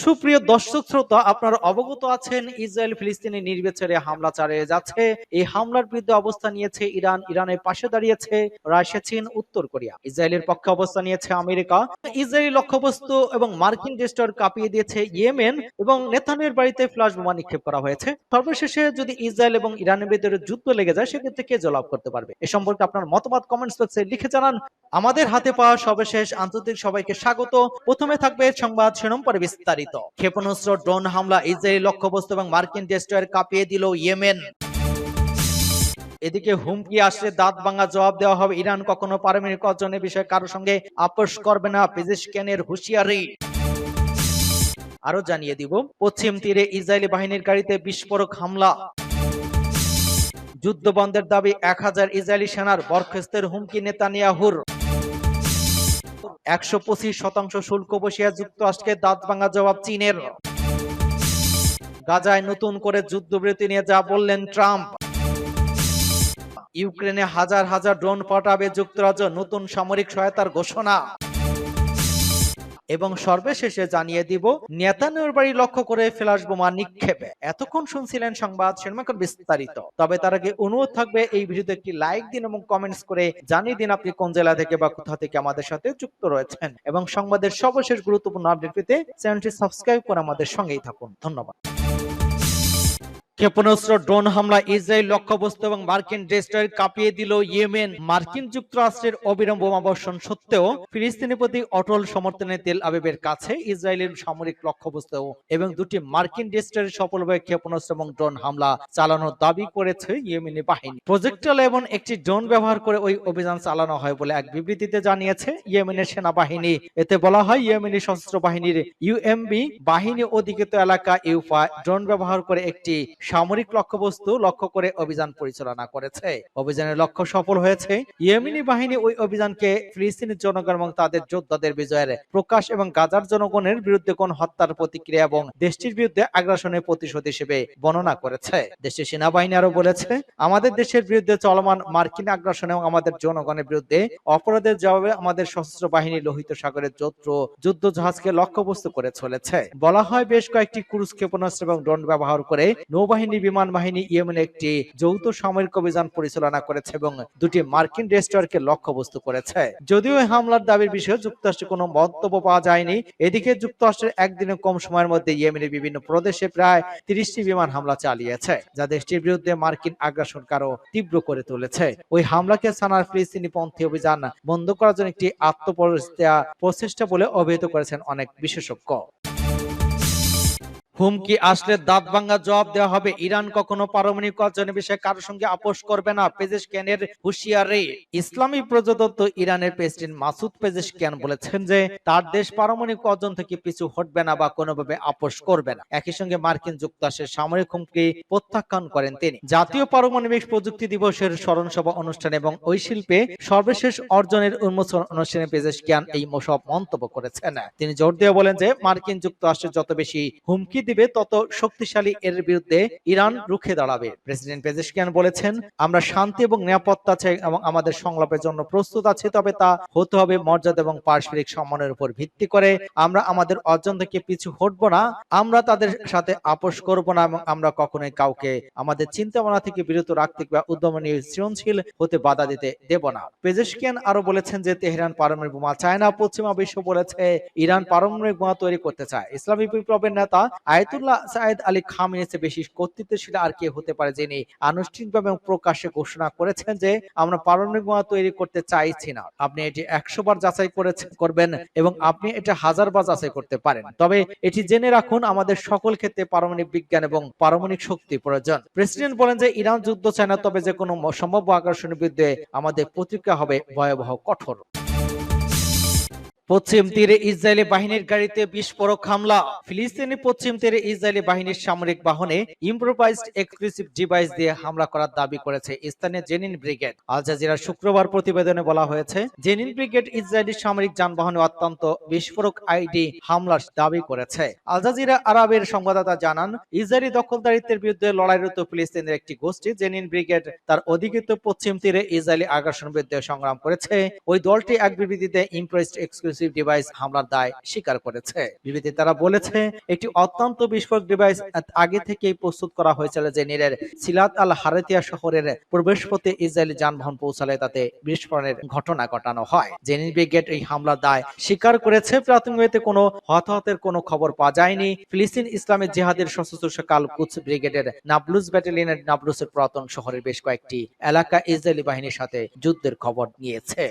সুপ্রিয় দর্শক শ্রোতা, আপনারা অবগত আছেন, ইসরায়েল ফিলিস্তিনি নির্বিচারে হামলা চালিয়ে যাচ্ছে। এই হামলার বিরুদ্ধে অবস্থান নিয়েছে ইরান। ইরানের পাশে দাঁড়িয়েছে রাশিয়া চীন উত্তর কোরিয়া। ইসরায়েলের পক্ষে অবস্থান নিয়েছে আমেরিকা। ইসরায়েলি লক্ষ্যবস্তু এবং মার্কিন ডেস্টার কাঁপিয়ে দিয়েছে ইয়েমেন এবং নেতানের বাড়িতে ফ্লাশ বোমা নিক্ষেপ করা হয়েছে। সর্বশেষে যদি ইসরায়েল এবং ইরানের ভিতরে যুদ্ধ লেগে যায়, সেক্ষেত্রে কে জবাব করতে পারবে? এ সম্পর্কে আপনার মতামত কমেন্টস বক্সে লিখে জানান। আমাদের হাতে পাওয়া সর্বশেষ আন্তর্জাতিক সবাইকে স্বাগত। প্রথমে থাকবে সংবাদ শিরোনাম পরে বিস্তারিত ক্ষেপণাস্ত্র, ড্রোন হামলা, ইসরায়েলি লক্ষ্যবস্তু এবং মার্কিন ডেস্ট্রয়ার কাঁপিয়ে দিল ইয়েমেন। এদিকে হুমকি আসলে দাঁত ভাঙা জবাব দেওয়া হবে। ইরান কখনো পারমাণবিক অর্জনের বিষয়ে কারোর সঙ্গে আপোষ করবে না পেজিশকেনের হুঁশিয়ারি। আরও জানিয়ে দিব, পশ্চিম তীরে ইসরায়েলি বাহিনীর গাড়িতে বিস্ফোরক হামলা। যুদ্ধ বন্ধের দাবি, এক হাজার ইসরায়েলি সেনার বরখাস্তের হুমকি নেতানিয়াহুর। একশো পঁচিশ শতাংশ শুল্ক বসিয়া যুক্তরাষ্ট্রকে দাঁত ভাঙা জবাব চীনের। গাজায় নতুন করে যুদ্ধবিরতি নিয়ে যা বললেন ট্রাম্প। ইউক্রেনে হাজার হাজার ড্রোন পাঠাবে যুক্তরাজ্য, নতুন সামরিক সহায়তার ঘোষণা। এবং সর্বশেষে জানিয়ে দিব নেতানোর বাড়ি লক্ষ্য করে ফ্লাশ বোমা নিক্ষেপে। এতক্ষণ শুনছিলেন সংবাদ সিনেমাখন বিস্তারিত। তবে তার আগে অনুরোধ থাকবে, এই ভিডিওতে একটি লাইক দিন এবং কমেন্টস করে জানিয়ে দিন আপনি কোন জেলা থেকে বা কোথা থেকে আমাদের সাথে যুক্ত রয়েছেন। এবং সংবাদের সর্বশেষ গুরুত্বপূর্ণ আপডেট পেতে চ্যানেলটি সাবস্ক্রাইব করে আমাদের সঙ্গেই থাকুন। ধন্যবাদ। ক্ষেপণাস্ত্র, ড্রোন হামলা, ইসরায়েল লক্ষ্যবস্তু এবং মার্কিন ডেস্ট্রয়ার কাঁপিয়ে দিল ইয়েমেন। মার্কিন যুক্তরাষ্ট্রের অবিরাম বোমাবর্ষণ সত্ত্বেও ফিলিস্তিনের প্রতি অটল সমর্থনে তেল আবিবের কাছে ইসরায়েলের সামরিক লক্ষ্যবস্তু এবং দুটি মার্কিন ডেস্ট্রয়ার সফলভাবে ক্ষেপণাস্ত্র এবং ড্রোন হামলা চালানোর দাবি করেছে ইয়েমেনি বাহিনী। প্রজেক্টল এবং একটি ড্রোন ব্যবহার করে ওই অভিযান চালানো হয় বলে এক বিবৃতিতে জানিয়েছে ইয়েমেনের সেনাবাহিনী। এতে বলা হয়, ইয়েমেনি সশস্ত্র বাহিনীর ইউএমবি, বাহিনী অধিকৃত এলাকা ইউফা, ড্রোন ব্যবহার করে একটি সামরিক লক্ষ্যবস্তু লক্ষ্য করে অভিযান পরিচালনা করেছে। অভিযানের লক্ষ্য সফল হয়েছে। ইয়েমেনি বাহিনী ওই অভিযানকে ফিলিস্তিনি জনগণ এবং তাদের যোদ্ধাদের বিজয়ের প্রকাশ এবং গাজার জনগণের বিরুদ্ধে কোন হত্যার প্রতিক্রিয়া এবং দেশটির বিরুদ্ধে আগ্রাসনের প্রতিশোধ হিসেবে বর্ণনা করেছে। দেশটির সেনাবাহিনী আরও বলেছে, আমাদের দেশের বিরুদ্ধে চলমান মার্কিন আগ্রাসন এবং আমাদের জনগণের বিরুদ্ধে অপরাধের জবাবে আমাদের সশস্ত্র বাহিনী লোহিত সাগরের যত্র যুদ্ধ জাহাজকে লক্ষ্যবস্তু করে চলেছে। বলা হয়, বেশ কয়েকটি ক্রুজ ক্ষেপণাস্ত্র এবং ড্রোন ব্যবহার করে নৌবাহিনী বিমান বাহিনী ইয়েমেন একটি যৌথ সামরিক অভিযান পরিচালনা করেছে এবং দুটি মার্কিন রেস্টোরকে লক্ষ্যবস্তু করেছে। যদিও এই হামলার দাবির বিষয়ে যুক্তরাষ্ট্রের কোনো মন্তব্য পাওয়া যায়নি, এদিকে যুক্তরাষ্ট্রের একদিনে কম সময়ের মধ্যে ইয়েমেনের বিভিন্ন প্রদেশে প্রায় তিরিশটি বিমান হামলা চালিয়েছে, যা দেশটির বিরুদ্ধে মার্কিন আগ্রাসন কারও তীব্র করে তুলেছে। ওই হামলাকে সানার ফিলিস্তিনি পন্থী অভিযান বন্ধ করার জন্য একটি আত্মপ্রচেষ্টা প্রচেষ্টা বলে অভিহিত করেছেন অনেক বিশেষজ্ঞ। হুমকি আসলে দাঁত ভাঙ্গা জবাব দেওয়া হবে। ইরান কখনো পারমাণবিক অর্জনের বিষয়ে কারোর সঙ্গে আপোষ করবে না। পেজেশকিয়ানের হুঁশিয়ারি। ইসলামী প্রজাতন্ত্র ইরানের প্রেসিডেন্ট মাসুদ পেজেশকিয়ান বলেছেন যে, তার দেশ পারমাণবিক অর্জন থেকে পিছু হটবে না বা কোনোভাবে আপোষ করবে না। একই সঙ্গে মার্কিন যুক্তরাষ্ট্রের সামরিক হুমকি প্রত্যাখ্যান করেন তিনি। জাতীয় পারমাণবিক প্রযুক্তি দিবসের স্মরণ সভা অনুষ্ঠান এবং ওই শিল্পে সর্বশেষ অর্জনের উন্মোচন অনুষ্ঠানে পেজেশকিয়ান এই সব মন্তব্য করেছেন। তিনি জোর দিয়ে বলেন যে, মার্কিন যুক্তরাষ্ট্রের যত বেশি হুমকি দিবে, তত শক্তিশালী এর বিরুদ্ধে ইরান রুখে দাঁড়াবে। প্রেসিডেন্ট পেজেশকিয়ান বলেছেন, আমরা শান্তি এবং নিরাপত্তা চাই এবং আমাদের সংলাপের জন্য প্রস্তুত আছি, তবে তা হতে হবে মর্যাদা এবং পারস্পরিক সম্মানের উপর ভিত্তি করে। আমরা আমাদের অর্জন থেকে পিছু হটবো না, আমরা তাদের সাথে আপোষ করব না এবং আমরা কখনোই কাউকে আমাদের চিন্তা ভাবনা থেকে বিরত রাখতে বা উদ্যমনী সৃজনশীল হতে বাধা দিতে দেব না। পেজেশকিয়ান আরও বলেছেন যে, তেহরান পারমাণবিক বোমা চায় না পশ্চিমা বিশ্ব বলেছে, ইরান পারমাণবিক বোমা তৈরি করতে চায়। ইসলামী বিপ্লবের নেতা আয়তুল্লাহ সাইদ আলী খামিনের চেয়ে বেশি কর্তৃত্বশীল আর কে হতে পারে যিনি আনুষ্ঠানিকভাবে প্রকাশ্যে ঘোষণা করেছেন যে আমরা পারমাণবিক বোমা তৈরি করতে চাইছি না। আপনি এটি একশো বার যাচাই করেছেন, করবেন এবং আপনি এটা হাজার বার যাচাই করতে পারেন। তবে এটি জেনে রাখুন, আমাদের সকল ক্ষেত্রে পারমাণবিক বিজ্ঞান এবং পারমাণবিক শক্তি প্রয়োজন। প্রেসিডেন্ট বলেন যে ইরান, যুদ্ধ চায় না, তবে যে কোনো সম্ভাব্য আগ্রাসনের বিরুদ্ধে আমাদের প্রতিক্রিয়া হবে ভয়াবহ কঠোর। পশ্চিম তীরে ইসরায়েলি বাহিনীর গাড়িতে বিস্ফোরক হামলা। ফিলিস্তিনি পশ্চিম তীরে ইসরায়েলি বাহিনীর সামরিক বাহনে ইম্প্রোভাইজড এক্সক্লুসিভ ডিভাইস দিয়ে হামলা করার দাবি করেছে স্থানীয় জেনিন ব্রিগেড। আল জাজিরার শুক্রবার প্রতিবেদনে বলা হয়েছে জেনিন ব্রিগেড ইসরায়েলি সামরিক যানবাহনে অত্যন্ত বিস্ফোরক আইডি হামলার দাবি করেছে। আল জাজিরা আরবের সংবাদদাতা জানান ইসরায়েলি দখলদারিত্বের বিরুদ্ধে লড়াইরত ফিলিস্তিনের একটি গোষ্ঠী জেনিন ব্রিগেড তার অধিকৃত পশ্চিম তীরে ইসরায়েলি আগ্রাসন বিরুদ্ধে সংগ্রাম করেছে ওই দলটি এক বিবৃতিতে ইম্প্রেসড এক্সক্লুসিভ এক্সপ্লোসিভ ডিভাইস হামলার দায় স্বীকার করেছে। বিবৃতি তারা বলেছে, একটি অত্যন্ত বিস্ফোরক ডিভাইস আগে থেকেই প্রস্তুত করা হয়েছিল যে নীরের সিলাত আল হারেতিয়া শহরের প্রবেশপথে ইসরায়েলি যানবাহন পৌঁছালে তাতে বিস্ফোরণের ঘটনা ঘটানো হয়। জেনিস ব্রিগেড এই হামলার দায় স্বীকার করেছে, প্রাথমিকভাবে কোনো হতাহতের কোনো খবর পাওয়া যায়নি। ফিলিস্তিন ইসলামী জিহাদের সশস্ত্র কাল কুচ ব্রিগেডের নাবলুস ব্যাটালিয়নের নাবলুসের পুরাতন শহরের বেশ কয়েকটি এলাকা ইসরায়েলি বাহিনীর সাথে যুদ্ধের খবর নিয়েছে।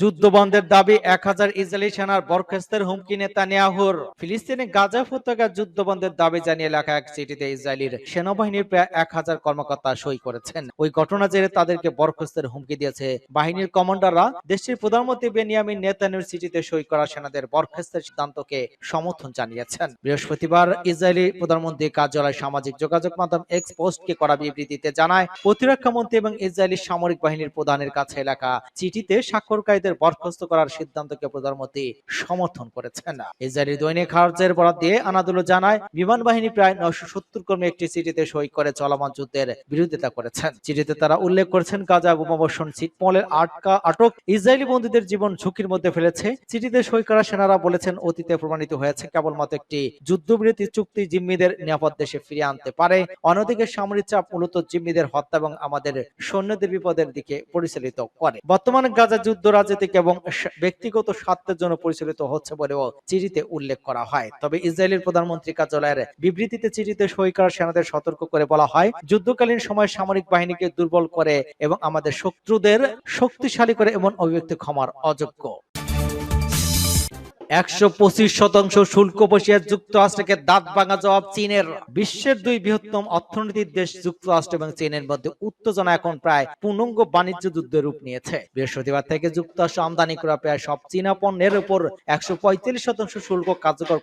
যুদ্ধ বন্ধের দাবি এক হাজার ইসরায়েলি সেনার বরখাস্তের হুমকি নেতানিয়াহুর ফিলিস্তিনে গাজা উপত্যকার যুদ্ধ বন্ধের দাবি জানিয়ে লেখা এক চিঠিতে ইসরায়েলির সেনাবাহিনীর প্রায় এক হাজার কর্মকর্তা সই করেছেন। ওই ঘটনা জেরে তাদেরকে বরখাস্তের হুমকি দিয়েছে। বাহিনীর কমান্ডাররা দেশটির প্রধানমন্ত্রী বেনিয়ামিন নেতানিয়াহুর চিঠিতে সই করা সেনাদের বরখাস্তের সিদ্ধান্তকে সমর্থন জানিয়েছেন। বৃহস্পতিবার ইসরায়েলি প্রধানমন্ত্রী কার্যালয় সামাজিক যোগাযোগ মাধ্যম এক্স পোস্টকে করা বিবৃতিতে জানায়, প্রতিরক্ষা মন্ত্রী এবং ইসরায়েলি সামরিক বাহিনীর প্রধানের কাছে লেখা চিঠিতে স্বাক্ষরকারীদের বরখাস্ত করার সিদ্ধান্তকে প্রধানমন্ত্রী সমর্থন করেছেন। ইসরায়েলি দৈনিক হার্জের বরাদ দিয়ে আনাদুলো জানায় বিমান বাহিনী প্রায় নয়শো সত্তর কর্মী একটি চিঠিতে সই করে চলমান যুদ্ধের বিরোধিতা করেছেন। চিঠিতে তারা উল্লেখ করেছেন, গাজা বোমাবর্ষণ ছিটমহলের আটকা আটক ইসরায়েলি বন্দীদের জীবন ঝুঁকির মধ্যে ফেলেছে। চিঠিতে সই করা সেনারা বলেছেন, অতীতে প্রমাণিত হয়েছে, কেবলমাত্র একটি যুদ্ধবিরতি চুক্তি জিম্মিদের নিরাপদ দেশে ফিরিয়ে আনতে পারে। অন্যদিকে সামরিক চাপ মূলত জিম্মিদের হত্যা এবং আমাদের সৈন্যদের বিপদের দিকে পরিচালিত করে। বর্তমানে গাজা যুদ্ধ রাজনৈতিক এবং ব্যক্তিগত স্বার্থের জন্য পরিচালিত হচ্ছে বলেও চিঠিতে উল্লেখ করা হয়। তবে ইসরায়েলের প্রধানমন্ত্রী কার্যালয়ের বিবৃতিতে চিঠিতে সই করা সেনাদের সতর্ক করে বলা হয়, যুদ্ধকালীন সময় সামরিক বাহিনীকে দুর্বল করে এবং আমাদের শত্রুদের শক্তিশালী করে এমন অভিব্যক্তি ক্ষমার অযোগ্য। কার্যকর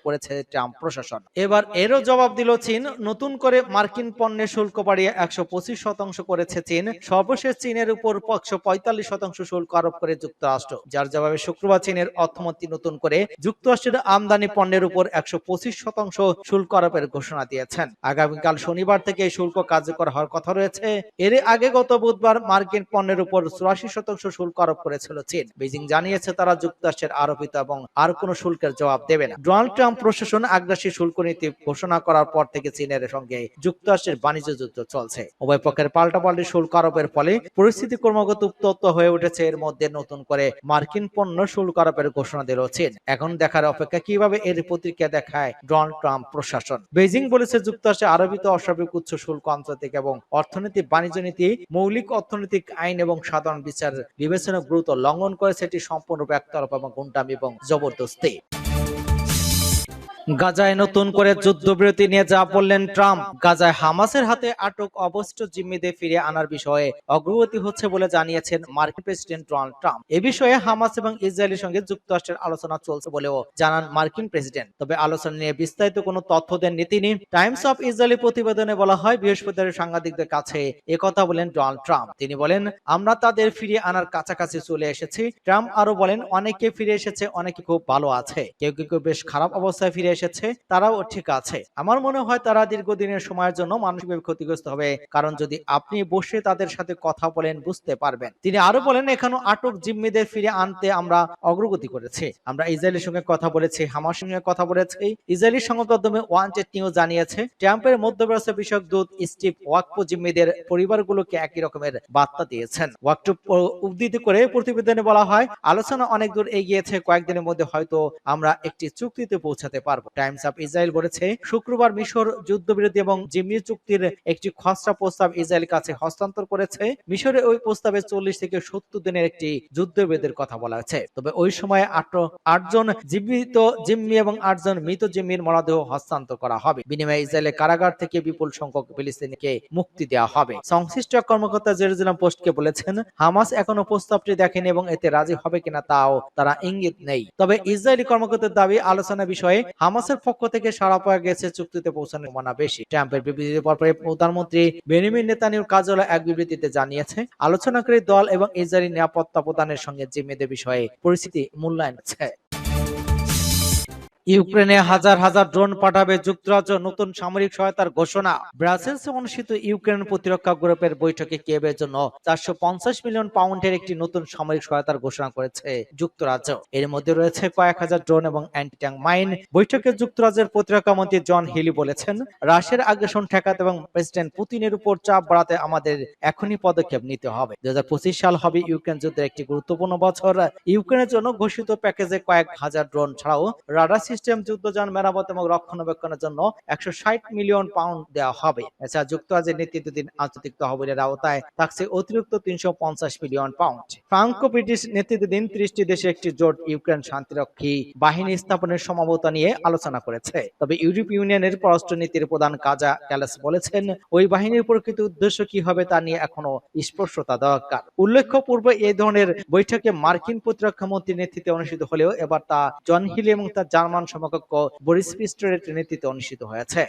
করেছে ট্রাম্প প্রশাসন। এবার এরও জবাব দিল চীন। নতুন করে মার্কিন পণ্যের শুল্ক বাড়িয়ে একশো পঁচিশ শতাংশ করেছে চীন। সর্বশেষ চীনের উপর একশো পঁয়তাল্লিশ শতাংশ শুল্ক আরোপ করে যুক্তরাষ্ট্র। যার জবাবে শুক্রবার চীনের অর্থমন্ত্রী নতুন করে যুক্তরাষ্ট্রের আমদানি পণ্যের উপর একশো পঁচিশ শতাংশ শুল্ক আরোপের ঘোষণা দিয়েছেন। আগামীকাল শনিবার থেকে শুল্ক কার্যকর হওয়ার কথা রয়েছে। এর আগে গত বুধবার মার্কিন পণ্যের উপর চুরাশি শতাংশ শুল্ক আরোপ করেছিল চীন। বেজিং জানিয়েছে তারা যুক্তরাষ্ট্রের আরোপিত এবং আর কোনো শুল্কের জবাব দেবে না। ডোনাল্ড ট্রাম্প প্রশাসন আগ্রাসী শুল্ক নীতি ঘোষণা করার পর থেকে চীনের সঙ্গে যুক্তরাষ্ট্রের বাণিজ্য যুদ্ধ চলছে। উভয় পক্ষের পাল্টাপাল্টি শুল্ক আরোপের ফলে পরিস্থিতি ক্রমাগত উত্তপ্ত হয়ে উঠেছে। এর মধ্যে নতুন করে মার্কিন পণ্য শুল্ক আরোপের ঘোষণা দিল চীন। এখন দেখার অপেক্ষা কীভাবে এর প্রতিক্রিয়া দেখায় ডোনাল্ড ট্রাম্প প্রশাসন? বেজিং বলেছে যুক্তরাষ্ট্রে আরোপিত অস্বাভাবিক উচ্চ শুল্ক আন্তর্জাতিক এবং অর্থনীতি বাণিজ্য নীতি, মৌলিক অর্থনৈতিক আইন এবং সাধারণ বিচার বিবেচনা গুরুত্ব লঙ্ঘন করে সেটি সম্পূর্ণ ব্যক্তরূপ এবং গুন্ডামি এবং জবরদস্তি। গাজায় নতুন করে যুদ্ধবিরতি নিয়ে যা বললেন ট্রাম্প, গাজায় হামাসের হাতে আটক অবশিষ্ট জিম্মিদের ফিরিয়ে আনার বিষয়ে অগ্রগতি হচ্ছে বলে জানিয়েছেন মার্কিন প্রেসিডেন্ট ডোনাল্ড ট্রাম্প। এ বিষয়ে হামাস এবং ইসরায়েলের সঙ্গে যুক্তরাষ্ট্রের আলোচনা চলছে বলেও জানান মার্কিন প্রেসিডেন্ট। তবে আলোচনা নিয়ে বিস্তারিত কোনো তথ্য দেননি তিনি। টাইমস অফ ইসরায়েলি প্রতিবেদনে বলা হয় বৃহস্পতিবার সাংবাদিকদের কাছে একথা বলেন ডোনাল্ড ট্রাম্প। তিনি বলেন, আমরা তাদের ফিরিয়ে আনার কাছাকাছি চলে এসেছি। ট্রাম্প আরও বলেন, অনেকে ফিরে এসেছে, অনেকে খুব ভালো আছে। কেউ কেউ বেশ খারাপ অবস্থায় ফিরে এসেছে, তারাও ঠিক আছে। আমার মনে হয় তারা দীর্ঘদিনের সময়ের জন্য মানসিকভাবে ক্ষতিগ্রস্ত হবে, কারণ যদি আপনি বসে তাদের সাথে কথা বলেন, বুঝতে পারবেন। তিনি আরও বলেন এখনও আটক জিম্মিদের ফিরে আনতে আমরা অগ্রগতি করেছি। আমরা ইসরায়েলের সঙ্গে কথা বলেছি হামার সঙ্গে কথা বলেছি। ইসরায়েলি সংবাদ মাধ্যমে ওয়ান্টেড নিউজ জানিয়েছে, ট্রাম্পের মধ্যপ্রাচ্য বিষয়ক দূত স্টিভ ওয়াকপো জিম্মিদের পরিবারগুলোকে একই রকমের বার্তা দিয়েছেন। ওয়াকটু উদ্ধৃতি করে প্রতিবেদনে বলা হয়, আলোচনা অনেক দূর এগিয়েছে, কয়েকদিনের মধ্যে হয়তো আমরা একটি চুক্তিতে পৌঁছাতে পারব। টাইমস অফ ইসরায়েল বলেছে, শুক্রবার মিশর যুদ্ধবিরতি এবং জিম্মি চুক্তির একটি খসড়া প্রস্তাব ইসরায়েল কাছে হস্তান্তর করেছে। মিশরে ওই প্রস্তাবে চল্লিশ থেকে সত্তর দিনের একটি যুদ্ধবিরতির কথা বলা হয়েছে। তবে ওই সময় আট আটজন জীবিত জিম্মি এবং আটজন মৃত জিম্মির মরদেহ হস্তান্তর করা হবে। বিনিময়ে ইসরায়েলের কারাগার থেকে বিপুল সংখ্যক ফিলিস্তিনিকে মুক্তি দেওয়া হবে। সংশ্লিষ্ট কর্মকর্তা জেরুজালেম পোস্টকে বলেছেন, হামাস এখনও প্রস্তাবটি দেখেনি এবং এতে রাজি হবে কিনা তাও তারা ইঙ্গিত নেই। তবে ইসরায়েলি কর্মকর্তার দাবি, আলোচনা বিষয়ে হামাসের পক্ষ থেকে সাড়া পাওয়া গেছে চুক্তিতে পৌঁছানোর সম্ভাবনা বেশি। ট্রাম্পের বিবৃতির পর প্রধানমন্ত্রী বেনিমিন নেতানিয়াহুর কার্যালয় এক বিবৃতিতে জানিয়েছে, আলোচনাকারী দল এবং ইসরায়েলি নিরাপত্তা প্রদানের সঙ্গে জিম্মেদের বিষয়ে পরিস্থিতি মূল্যায়ন হচ্ছে ইউক্রেনে হাজার হাজার ড্রোন পাঠাবে যুক্তরাজ্য নতুন সামরিক সহায়তার ঘোষণা। ব্রাসেলসে অনুষ্ঠিত ইউক্রেন প্রতিরক্ষা গ্রুপের বৈঠকে কিয়েভের জন্য চারশো পঞ্চাশ মিলিয়ন পাউন্ডের একটি নতুন সামরিক সহায়তার ঘোষণা করেছে যুক্তরাজ্য। এর মধ্যে রয়েছে কয়েক হাজার ড্রোন এবং অ্যান্টি ট্যাঙ্ক মাইন। বৈঠকে যুক্তরাজ্যের প্রতিরক্ষা মন্ত্রী জন হিলি বলেছেন, রাশিয়ার আগ্রাসন ঠেকাতে এবং প্রেসিডেন্ট পুতিনের উপর চাপ বাড়াতে আমাদের এখনই পদক্ষেপ নিতে হবে। দু হাজার পঁচিশ সাল হবে ইউক্রেন যুদ্ধের একটি গুরুত্বপূর্ণ বছর। ইউক্রেনের জন্য ঘোষিত প্যাকেজে কয়েক হাজার ড্রোন ছাড়াও রাডার সিস্টেম যুদ্ধযান মেরামত এবং রক্ষণাবেক্ষণের জন্য একশো ষাট মিলিয়ন পাউন্ড দেওয়া হবে। এছাড়া যুক্তরাজ্যের নেতৃত্বাধীন আন্তর্জাতিক তহবিলের আওতায় থাকছে অতিরিক্ত তিনশো পঞ্চাশ মিলিয়ন পাউন্ড ফ্রাঙ্কো ব্রিটিশ নেতৃত্বাধীন ত্রিশটি দেশে একটি জোট ইউক্রেন শান্তিরক্ষী বাহিনী স্থাপনের সম্ভাবতা নিয়ে আলোচনা করেছে। তবে ইউরোপ ইউনিয়নের পররাষ্ট্রনীতির প্রধান কাজা ক্যালাস বলেছেন, ওই বাহিনীর প্রকৃত উদ্দেশ্য কি হবে তা নিয়ে এখনও স্পষ্টতা দরকার। উল্লেখ্য, পূর্বে এই ধরনের বৈঠকে মার্কিন প্রতিরক্ষা মন্ত্রীর নেতৃত্বে অনুষ্ঠিত হলেও এবার তা জন হিলি এবং তার জার্মান সমকক্ষ বরিস পিস্টরের নেতৃত্বে অনুষ্ঠিত হয়েছে।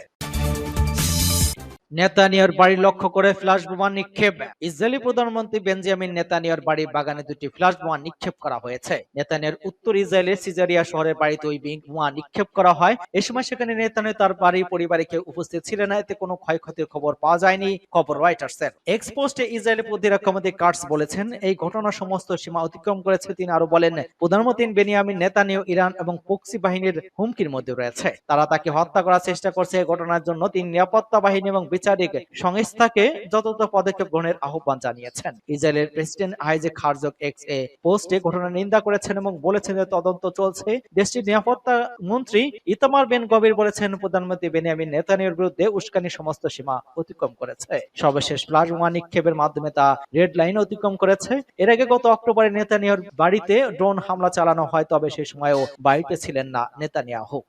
নেতানিয়ার বাড়ি লক্ষ্য করে ফ্লাশ বোমা নিক্ষেপ। ইসরায়েলি প্রধানমন্ত্রী বেঞ্জামিন নেতানিয়ার বাড়ি বাগানে দুটি ফ্লাশ বোমা নিক্ষেপ করা হয়েছে। নেতানিয়ার উত্তর ইসরায়েলের সিজারিয়া শহরের বাড়িতে ওই বোমা নিক্ষেপ করা হয়। এ সময় সেখানে নেতানিয়া তার বাড়ি পরিবারে কেউ উপস্থিত ছিলেন না। এতে কোনো ক্ষয়ক্ষতির খবর পাওয়া যায়নি খবর রয়টার্সের। এক্সপোস্টে ইসরায়েলি প্রতিরক্ষামন্ত্রী কার্টস বলেছেন এই ঘটনা সমস্ত সীমা অতিক্রম করেছে তিনি আরও বলেন প্রধানমন্ত্রী বেনিয়ামিন নেতানিয়া ইরান এবং পক্সি বাহিনীর হুমকির মধ্যে রয়েছে। তারা তাকে হত্যা করার চেষ্টা করছে এই ঘটনার জন্য তিনি নিরাপত্তা বাহিনী এবং বিচারিক সংস্থাকে যথাযথ পদক্ষেপ গ্রহণের আহ্বান জানিয়েছেন। ইসরায়েলের প্রেসিডেন্ট হাইজেক হারজক এক্স এ পোস্টে ঘটনা নিন্দা করেছেন এবং বলেছেন যে তদন্ত চলছে। দেশটির নিরাপত্তা মন্ত্রী ইতামার বেন গভীর বলেছেন, প্রধানমন্ত্রী বেনিয়ামিন নেতানিয়ার বিরুদ্ধে উস্কানি সমস্ত সীমা অতিক্রম করেছে। সর্বশেষ প্লাজমা নিক্ষেপের মাধ্যমে তা রেড লাইন অতিক্রম করেছে। এর আগে গত অক্টোবরে নেতানিয়ার বাড়িতে ড্রোন হামলা চালানো হয়, তবে সেই সময়ও বাড়িতে ছিলেন না নেতানিয়াহু।